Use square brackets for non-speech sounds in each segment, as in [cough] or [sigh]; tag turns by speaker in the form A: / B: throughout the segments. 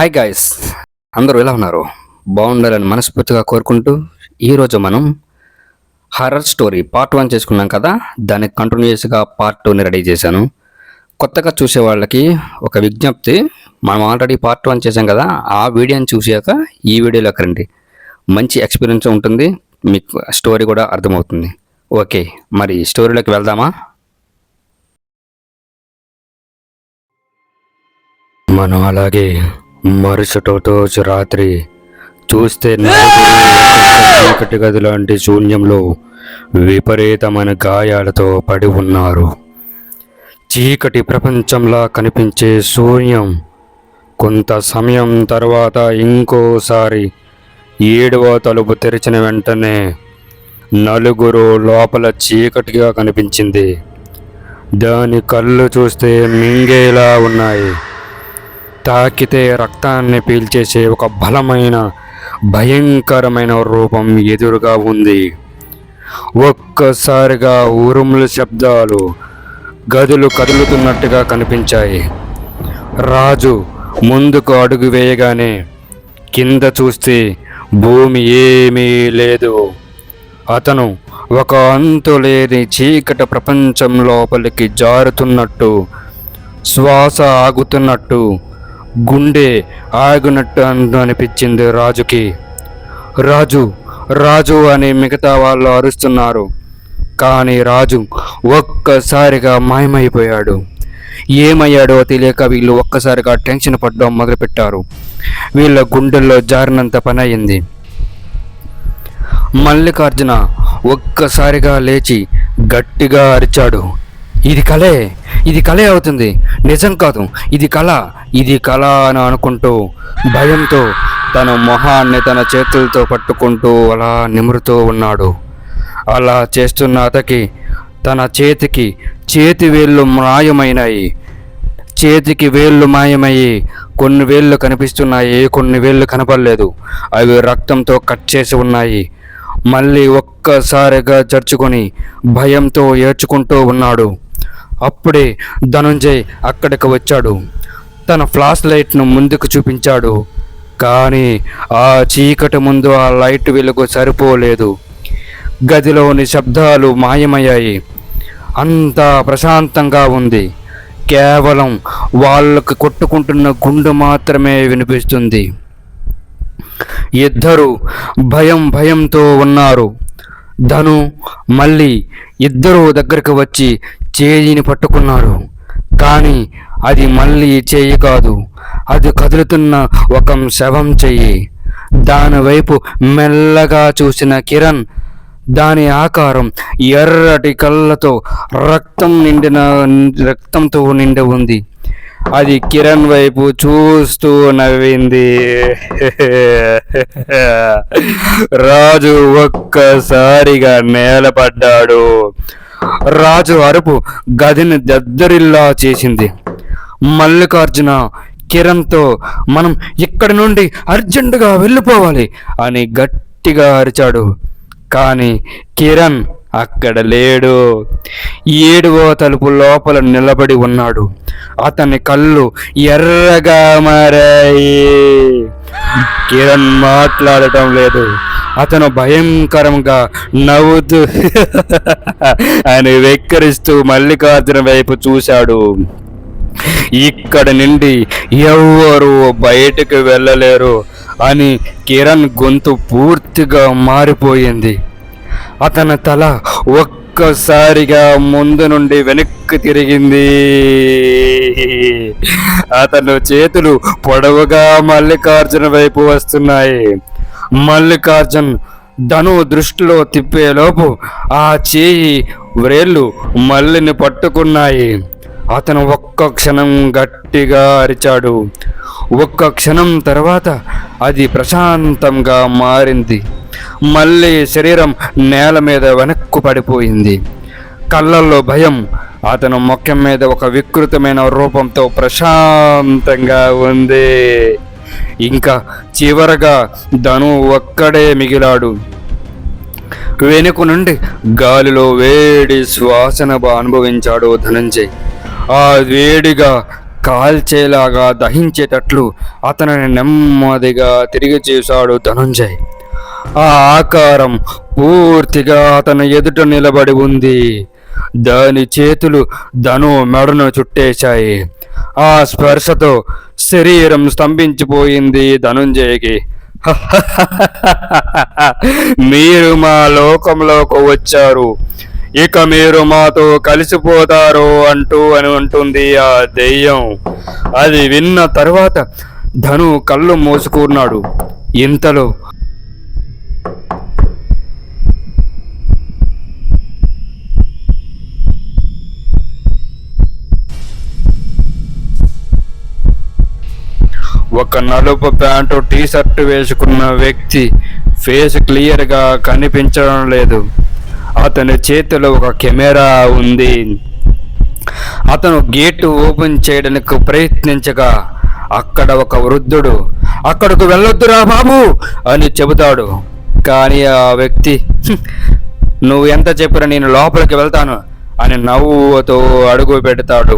A: Hi guys అందరూ ఎలా ఉన్నారు? బాగుండాలని మనస్ఫూర్తిగా కోరుకుంటూ ఈరోజు మనం హర్రర్ స్టోరీ పార్ట్ వన్ చేసుకున్నాం కదా? దానికి కంటిన్యూస్గా పార్ట్ టూని రెడీ చేశాను. కొత్తగా చూసే వాళ్ళకి ఒక విజ్ఞప్తి మనం ఆల్రెడీ పార్ట్ వన్ చేసాం కదా? ఆ వీడియోని చూసాక ఈ వీడియోలోకి రండి. మంచి ఎక్స్పీరియన్స్ ఉంటుంది. మీకు స్టోరీ కూడా అర్థమవుతుంది. ఓకే మరి స్టోరీలోకి వెళ్దామా? మనం అలాగే మరుసటి రోజు రాత్రి చూస్తే చీకటి గది లాంటి శూన్యంలో విపరీతమైన గాయాలతో పడి ఉన్నారు. చీకటి ప్రపంచంలా కనిపించే శూన్యం కొంత సమయం తర్వాత ఇంకోసారి ఏడవ తలుపు తెరిచిన వెంటనే నలుగురు లోపల చీకటిగా కనిపించింది. దాని కళ్ళు చూస్తే మింగేలా ఉన్నాయి. తాకితే రక్తాన్ని పీల్చేసే ఒక బలమైన భయంకరమైన రూపం ఎదురుగా ఉంది. ఒక్కసారిగా ఉరుముల శబ్దాలు గదులు కదులుతున్నట్టుగా కనిపించాయి. రాజు ముందుకు అడుగు వేయగానే కింద చూస్తే భూమి ఏమీ లేదు. అతను ఒక అంతులేని చీకటి ప్రపంచం లోపలికి జారుతున్నట్టు శ్వాస ఆగుతున్నట్టు గుండె ఆగినట్టు అనిపించింది రాజుకి. రాజు రాజు అని మిగతా వాళ్ళు అరుస్తున్నారు. కానీ రాజు ఒక్కసారిగా మాయమైపోయాడు. ఏమయ్యాడో తెలియక వీళ్ళు ఒక్కసారిగా టెన్షన్ పడడం మొదలుపెట్టారు. వీళ్ళ గుండెల్లో జారినంత పని అయింది మల్లికార్జున ఒక్కసారిగా లేచి గట్టిగా అరిచాడు. ఇది కళే ఇది కళే అవుతుంది. నిజం కాదు ఇది కళ ఇది కళ అని అనుకుంటూ భయంతో తన మొహాన్ని తన చేతులతో పట్టుకుంటూ అలా నిమురుతూ ఉన్నాడు. అలా చేస్తున్న అతకి తన చేతికి చేతి వేళ్ళు మాయమైనాయి. చేతికి వేళ్ళు మాయమయ్యి కొన్ని వేళ్ళు కనిపిస్తున్నాయి కొన్ని వేళ్ళు కనపడలేదు. అవి రక్తంతో కట్ చేసి ఉన్నాయి. మళ్ళీ ఒక్కసారిగా చర్చుకొని భయంతో ఏడ్చుకుంటూ ఉన్నాడు. అప్పుడే ధనుంజయ్ అక్కడికి వచ్చాడు. తన ఫ్లాష్ లైట్ను ముందుకు చూపించాడు. కానీ ఆ చీకటి ముందు ఆ లైట్ వెలుగు సరిపోలేదు. గదిలోని శబ్దాలు మాయమయ్యాయి. అంతా ప్రశాంతంగా ఉంది. కేవలం వాళ్ళకు కొట్టుకుంటున్న గుండు మాత్రమే వినిపిస్తుంది. ఇద్దరు భయం భయంతో ఉన్నారు. ధను మళ్ళీ ఇద్దరు దగ్గరికి వచ్చి చేయిని పట్టుకున్నారు. కానీ అది మళ్ళీ చేయి కాదు. అది కదులుతున్న ఒక శవం చెయ్యి. దానివైపు మెల్లగా చూసిన కిరణ్ దాని ఆకారం ఎర్రటి కళ్ళతో రక్తం నిండిన రక్తంతో నిండి ఉంది. అది కిరణ్ వైపు చూస్తూ నవ్వింది. రాజు ఒక్కసారిగా నేలపడ్డాడు. రాజు అరుపు గదిని దద్దరిల్లా చేసింది. మల్లికార్జున కిరణ్తో మనం ఇక్కడి నుండి అర్జెంటుగా వెళ్ళిపోవాలి అని గట్టిగా అరిచాడు. కానీ కిరణ్ అక్కడ లేడు. ఏడువో తలుపు లోపల నిలబడి ఉన్నాడు. అతని కళ్ళు ఎర్రగా మారాయి. కిరణ్ మాట్లాడటం లేదు. అతను భయంకరంగా నవ్వుతూ [laughs] అని వెక్కరిస్తూ మల్లికార్జున వైపు చూశాడు. ఇక్కడ నుండి ఎవ్వరూ బయటకు వెళ్ళలేరు అని కిరణ్ గొంతు పూర్తిగా మారిపోయింది. అతని తల ఒక్కసారిగా ముందు నుండి వెనక్కి తిరిగింది. అతను చేతులు పొడవుగా మల్లికార్జున వైపు వస్తున్నాయి. మల్లికార్జున్ ధను దృష్టిలో తిప్పేలోపు ఆ చేయి వ్రేళ్ళు మల్లిని పట్టుకున్నాయి. అతను ఒక్క క్షణం గట్టిగా అరిచాడు. ఒక్క క్షణం తర్వాత అది ప్రశాంతంగా మారింది. మళ్ళీ శరీరం నేల మీద వెనక్కు పడిపోయింది. కళ్ళల్లో భయం అతను ముఖం మీద ఒక వికృతమైన రూపంతో ప్రశాంతంగా ఉంది. ఇంకా చివరగా ధను ఒక్కడే మిగిలాడు. వెనుక నుండి గాలిలో వేడి శ్వాసన అనుభవించాడు ధనంజయ్. ఆ వేడిగా కాల్చేలాగా దహించేటట్లు అతనిని నెమ్మదిగా తిరిగి చూశాడు ధనుంజయ్. ఆ ఆకారం పూర్తిగా అతని ఎదుట నిలబడి ఉంది. దాని చేతులు ధను మెడను చుట్టేశాయి. ఆ స్పర్శతో శరీరం స్తంభించిపోయింది ధనుంజయకి. [laughs] మీరు మా లోకంలోకి వచ్చారు. ఇక మీరు మాతో కలిసిపోతారు అంటూ అని ఉంటుంది ఆ దెయ్యం. అది విన్న తర్వాత ధను కళ్ళు మూసుకున్నాడు. ఇంతలో ఒక నలుపు ప్యాంటు టీ షర్ట్ వేసుకున్న వ్యక్తి ఫేస్ క్లియర్గా కనిపించడం లేదు. అతని చేతిలో ఒక కెమెరా ఉంది. అతను గేటు ఓపెన్ చేయడానికి ప్రయత్నించగా అక్కడ ఒక వృద్ధుడు. అక్కడకు వెళ్ళొద్దురా బాబు అని చెబుతాడు. కానీ ఆ వ్యక్తి నువ్వు ఎంత చెప్పినా నేను లోపలికి వెళ్తాను అని నవ్వుతో అడుగు పెడతాడు.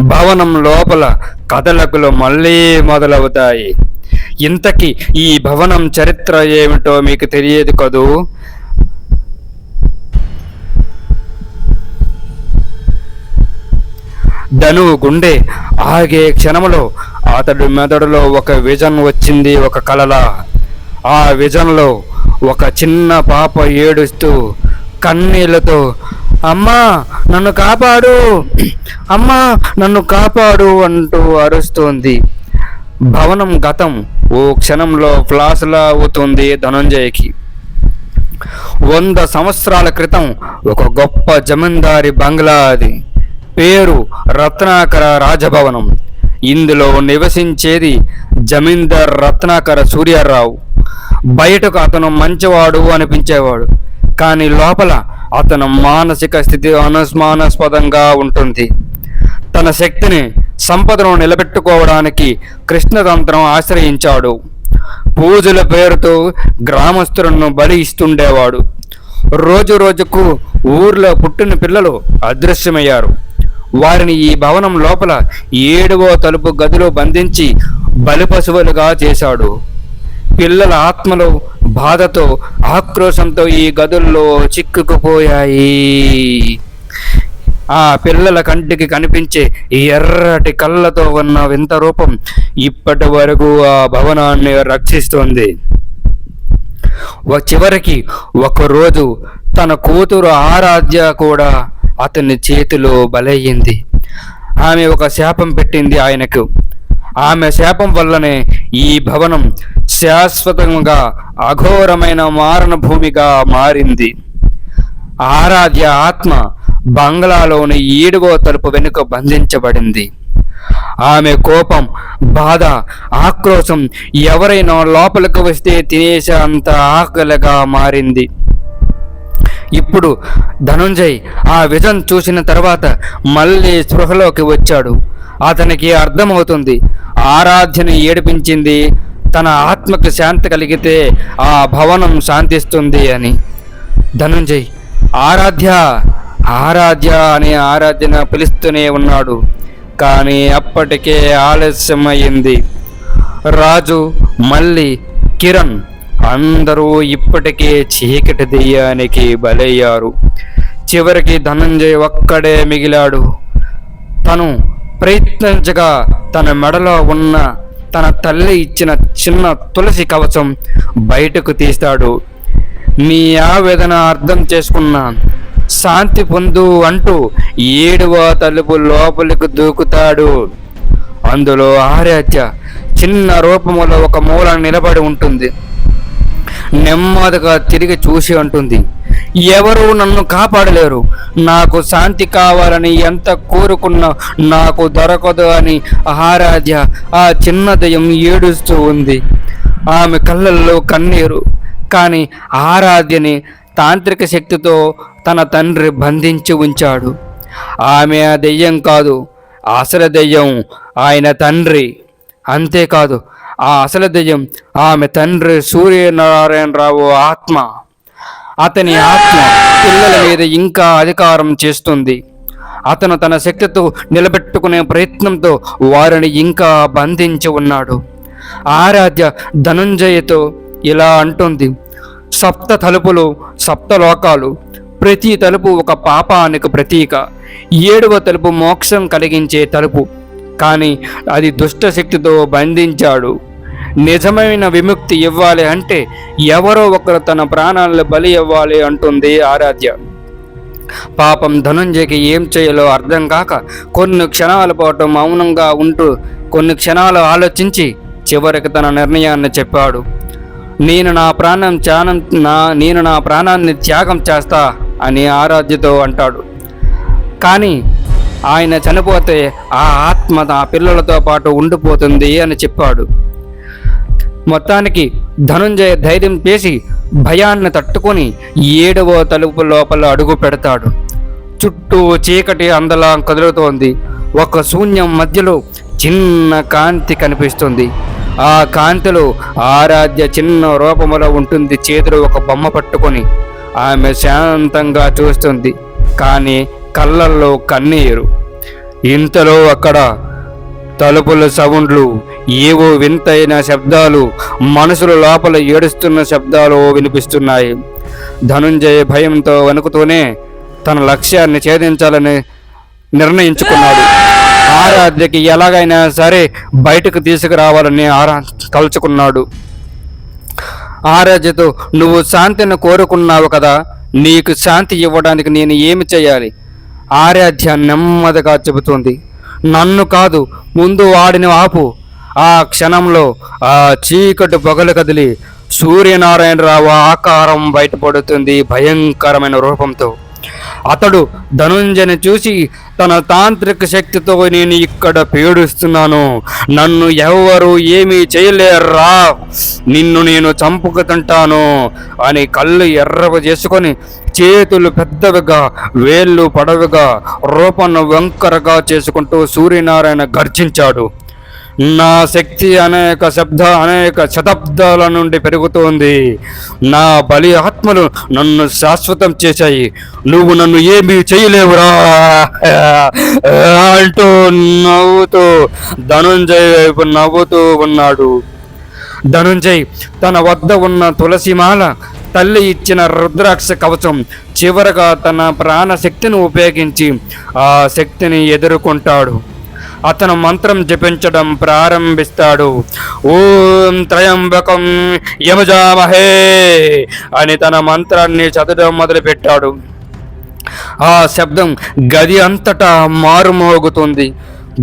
A: భవనం లోపల కథలకులు మళ్ళీ మొదలవుతాయి. ఇంతకీ ఈ భవనం చరిత్ర ఏమిటో మీకు తెలియదు కదూ? ధను గుండె ఆగే క్షణంలో అతడు మెదడులో ఒక విజన్ వచ్చింది ఒక కలల. ఆ విజన్లో ఒక చిన్న పాప ఏడుస్తూ కన్నీళ్ళతో అమ్మా నన్ను కాపాడు. అమ్మా నన్ను కాపాడు అంటూ అరుస్తోంది. భవనం గతం. ఓ క్షణంలో ఫ్లాస్లా అవుతుంది ధనంజయకి. వంద సంవత్సరాల క్రితం ఒక గొప్ప జమీందారి బంగ్లా అది. పేరు రత్నాకర రాజభవనం. ఇందులో నివసించేది జమీందార్ రత్నాకర సూర్యారావు. బయటకు అతను మంచివాడు అనిపించేవాడు. కానీ లోపల అతను మానసిక స్థితి అనుస్మానాస్పదంగా ఉంటుంది. తన శక్తిని సంపదను నిలబెట్టుకోవడానికి కృష్ణతంత్రం ఆశ్రయించాడు. పూజల పేరుతో గ్రామస్తులను బలి ఇస్తుండేవాడు. రోజు రోజుకు ఊర్లో పుట్టిన పిల్లలు అదృశ్యమయ్యారు. వారిని ఈ భవనం లోపల ఏడవ తలుపు గదిలో బంధించి బలి పశువులుగా చేశాడు. పిల్లల ఆత్మలు బాధతో ఆక్రోశంతో ఈ గదుల్లో చిక్కుకుపోయాయి. ఆ పిల్లల కంటికి కనిపించే ఈ ఎర్రటి కళ్ళతో ఉన్న వింత రూపం ఇప్పటి వరకు ఆ భవనాన్ని రక్షిస్తోంది. చివరికి ఒకరోజు తన కూతురు ఆరాధ్య కూడా అతని చేతిలో బలయ్యింది. ఆమె ఒక శాపం పెట్టింది ఆయనకు. ఆమె శాపం వల్లనే ఈ భవనం శాశ్వతంగా అఘోరమైన మారణ భూమిగా మారింది. ఆరాధ్య ఆత్మ బంగ్లాలోని ఏడుగో తలుపు వెనుక బంధించబడింది. ఆమె కోపం బాధ ఆక్రోశం ఎవరైనా లోపలికి వస్తే తినేసే అంత ఆకలిగా మారింది. ఇప్పుడు ధనుంజయ్ ఆ విజన్ చూసిన తర్వాత మళ్ళీ స్పృహలోకి వచ్చాడు. అతనికి అర్థమవుతుంది ఆరాధ్యను ఏడిపించింది తన ఆత్మకు శాంతి కలిగితే ఆ భవనం శాంతిస్తుంది అని. ధనుంజయ్ ఆరాధ్య ఆరాధ్య అని ఆరాధ్యన పిలుస్తూనే ఉన్నాడు. కానీ అప్పటికే ఆలస్యమైంది. రాజు మళ్ళీ కిరణ్ అందరూ ఇప్పటికే చీకటి దెయ్యానికి బలయ్యారు. చివరికి ధనంజయ్ ఒక్కడే మిగిలాడు. తను ప్రయత్నించగా తన మెడలో ఉన్న తన తల్లి ఇచ్చిన చిన్న తులసి కవచం బయటకు తీస్తాడు. మీ ఆవేదన అర్థం చేసుకున్న శాంతి పొందు అంటూ ఏడువ తలుపు లోపలికి దూకుతాడు. అందులో ఆరాధ్య చిన్న రూపములో ఒక మూల నిలబడి ఉంటుంది. నెమ్మదిగా తిరిగి చూసి అంటుంది ఎవరు నన్ను కాపాడలేరు? నాకు శాంతి కావాలని ఎంత కోరుకున్నా నాకు దొరకదు అని ఆరాధ్య ఆ చిన్న దయం ఏడుస్తూ ఉంది. ఆమె కళ్ళల్లో కన్నీరు. కానీ ఆరాధ్యని తాంత్రిక శక్తితో తన తండ్రి బంధించి ఉంచాడు. ఆమె ఆ దెయ్యం కాదు అసలు దెయ్యం ఆయన తండ్రి. అంతేకాదు ఆ అసలు దెయ్యం. ఆమె తండ్రి సూర్యనారాయణరావు ఆత్మ. అతని ఆత్మ పిల్లల మీద ఇంకా అధికారం చేస్తుంది. అతను తన శక్తితో నిలబెట్టుకునే ప్రయత్నంతో వారిని ఇంకా బంధించి ఉన్నాడు. ఆరాధ్య ధనంజయతో ఇలా అంటుంది. సప్త తలుపులు సప్త లోకాలు ప్రతి తలుపు ఒక పాపానికి ప్రతీక. ఏడవ తలుపు మోక్షం కలిగించే తలుపు. కానీ అది దుష్ట శక్తితో బంధించాడు. నిజమైన విముక్తి ఇవ్వాలి అంటే ఎవరో ఒకరు తన ప్రాణాలను బలి ఇవ్వాలి అంటుంది ఆరాధ్య. పాపం ధనుంజయకి ఏం చేయాలో అర్థం కాక కొన్ని క్షణాల పాటు మౌనంగా ఉంటూ కొన్ని క్షణాలు ఆలోచించి చివరికి తన నిర్ణయాన్ని చెప్పాడు. నేను నా ప్రాణం త్యాగం నా నేను నా ప్రాణాన్ని త్యాగం చేస్తా అని ఆరాధ్యతో అంటాడు. కానీ ఆయన చనిపోతే ఆ ఆత్మ ఆ పిల్లలతో పాటు ఉండిపోతుంది అని చెప్పాడు. మొత్తానికి ధనుంజయ ధైర్యం చేసి భయాన్ని తట్టుకొని ఏడవ తలుపు లోపల అడుగు పెడతాడు. చుట్టూ చీకటి అందలా కదులుతోంది. ఒక శూన్యం మధ్యలో చిన్న కాంతి కనిపిస్తుంది. ఆ కాంతిలో ఆరాధ్య చిన్న రూపములో ఉంటుంది. చేతిలో ఒక బొమ్మ పట్టుకొని ఆమె శాంతంగా చూస్తుంది. కానీ కళ్ళల్లో కన్నీరు. ఇంతలో అక్కడ తలుపుల సౌండ్లు ఏవో వింతైన శబ్దాలు మనసుల లోపల ఏడుస్తున్న శబ్దాలు వినిపిస్తున్నాయి. ధనుంజయ భయంతో వణుకుతూనే తన లక్ష్యాన్ని ఛేదించాలని నిర్ణయించుకున్నాడు. ఆరాధ్యకి ఎలాగైనా సరే బయటకు తీసుకురావాలని ఆరా తలుచుకున్నాడు. ఆరాధ్యతో నువ్వు శాంతిని కోరుకున్నావు కదా నీకు శాంతి ఇవ్వడానికి నేను ఏమి చేయాలి? ఆరాధ్య నెమ్మదిగా చెబుతుంది. నన్ను కాదు ముందు వాడిని ఆపు. ఆ క్షణంలో ఆ చీకటి పొగలు కదిలి సూర్యనారాయణరావు ఆకారం బయటపడుతుంది భయంకరమైన రూపంతో. అతడు ధనుంజని చూసి తన తాంత్రిక శక్తితో నేను ఇక్కడ పీడిస్తున్నాను. నన్ను ఎవరు ఏమీ చేయలేర్రా. నిన్ను నేను చంపుకు తింటాను అని కళ్ళు ఎర్రవ చేసుకొని చేతులు పెద్దవిగా వేళ్ళు పడవగా రూపను వంకరగా చేసుకుంటూ సూర్యనారాయణ గర్జించాడు. నా శక్తి అనేక శబ్ద అనేక శతాబ్దాల నుండి పెరుగుతోంది. నా బలి ఆత్మలు నన్ను శాశ్వతం చేశాయి. నువ్వు నన్ను ఏమీ చేయలేవురా. అంటూ నవ్వుతూ ధనుంజయ్ వైపు నవ్వుతూ ఉన్నాడు. ధనుంజయ్ తన వద్ద ఉన్న తులసిమాల తల్లి ఇచ్చిన రుద్రాక్ష కవచం చివరగా తన ప్రాణశక్తిని ఉపయోగించి ఆ శక్తిని ఎదుర్కొంటాడు. అతను మంత్రం జపించడం ప్రారంభిస్తాడు. ఓం త్రయంబకం యమజామహే అని తన మంత్రాన్ని చదవడం మొదలుపెట్టాడు. ఆ శబ్దం గది అంతటా మారుమోగుతుంది.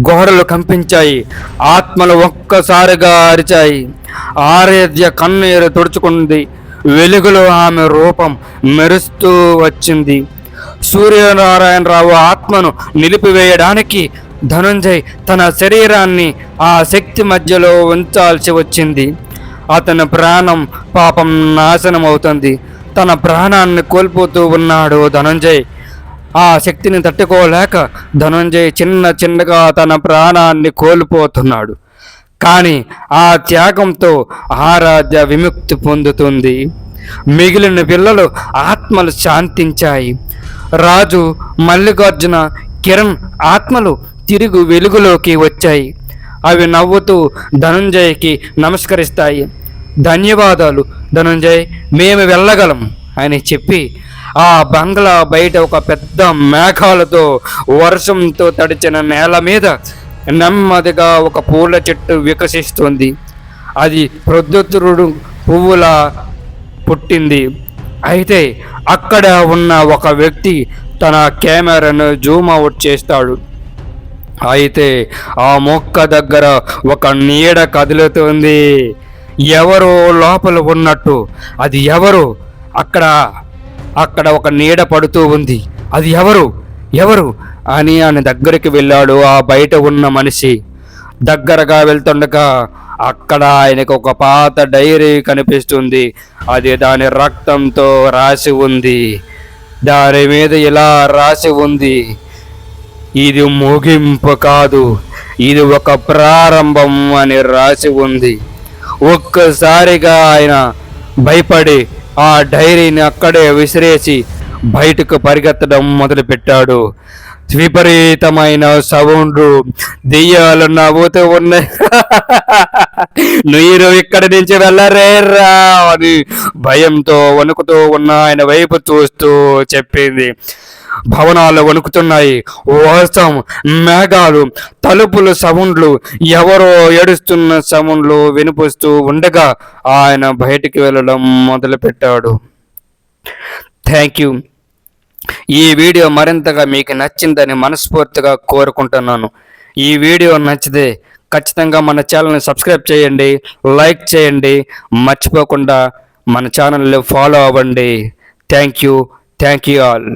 A: గోడలు కంపించాయి. ఆత్మలు ఒక్కసారిగా అరిచాయి. ఆరాధ్య కన్నీరు తుడుచుకుంది. వెలుగులో ఆమె రూపం మెరుస్తూ వచ్చింది. సూర్యనారాయణరావు ఆత్మను నిలిపివేయడానికి ధనుంజయ్ తన శరీరాన్ని ఆ శక్తి మధ్యలో ఉంచాల్సి వచ్చింది. అతని ప్రాణం పాపం నాశనం అవుతుంది తన ప్రాణాన్ని కోల్పోతూ ఉన్నాడు ధనుంజయ్. ఆ శక్తిని తట్టుకోలేక ధనుంజయ్ చిన్న చిన్నగా తన ప్రాణాన్ని కోల్పోతున్నాడు. కానీ ఆ త్యాగంతో ఆరాధ్య విముక్తి పొందుతుంది. మిగిలిన పిల్లలు ఆత్మలు శాంతించాయి. రాజు మల్లికార్జున కిరణ్ ఆత్మలు తిరుగు వెలుగులోకి వచ్చాయి. అవి నవ్వుతూ ధనంజయ్కి నమస్కరిస్తాయి. ధన్యవాదాలు ధనంజయ్ మేము వెళ్ళగలం అని చెప్పి ఆ బంగ్లా బయట ఒక పెద్ద మేఘాలతో వర్షంతో తడిచిన నేల మీద నెమ్మదిగా ఒక పూల చెట్టు వికసిస్తుంది. అది ప్రొద్దుతురుడు పువ్వులా పుట్టింది. అయితే అక్కడ ఉన్న ఒక వ్యక్తి తన కెమెరాను జూమ్ అవుట్ చేస్తాడు. అయితే ఆ మొక్క దగ్గర ఒక నీడ కదులుతుంది. ఎవరో లోపల ఉన్నట్టు అది ఎవరు? అక్కడ అక్కడ ఒక నీడ పడుతూ ఉంది. అది ఎవరు? ఎవరు? అని ఆయన దగ్గరికి వెళ్ళాడు ఆ బయట ఉన్న మనిషి. దగ్గరగా వెళ్తుండగా అక్కడ ఆయనకు ఒక పాత డైరీ కనిపిస్తుంది. అది దాని రక్తంతో రాసి ఉంది. దాని మీద ఇలా రాసి ఉంది. ఇది ముగింపు కాదు ఇది ఒక ప్రారంభం అని రాసి ఉంది. ఒక్కసారిగా ఆయన భయపడి ఆ డైరీని అక్కడే విసిరేసి బయటకు పరిగెత్తడం మొదలుపెట్టాడు. విపరీతమైన సౌండ్ దెయ్యాలు నవ్వుతూ ఉన్నాయి. [laughs] నీరు ఇక్కడి నుంచి వెళ్ళరేరా అని భయంతో వణుకుతూ ఉన్న ఆయన వైపు చూస్తూ చెప్పింది. భవనాలు వణుకుతున్నాయి. వర్షం మేఘాలు తలుపులు సౌండ్లు ఎవరో ఏడుస్తున్న సౌండ్లు వినిపిస్తూ ఉండగా ఆయన బయటికి వెళ్ళడం మొదలుపెట్టాడు. Thank you. ఈ వీడియో మరింతగా మీకు నచ్చిందని మనస్ఫూర్తిగా కోరుకుంటున్నాను. ఈ వీడియో నచ్చితే ఖచ్చితంగా మన ఛానల్ని సబ్స్క్రైబ్ చేయండి లైక్ చేయండి మర్చిపోకుండా మన ఛానల్ని ఫాలో అవ్వండి. Thank you thank you all.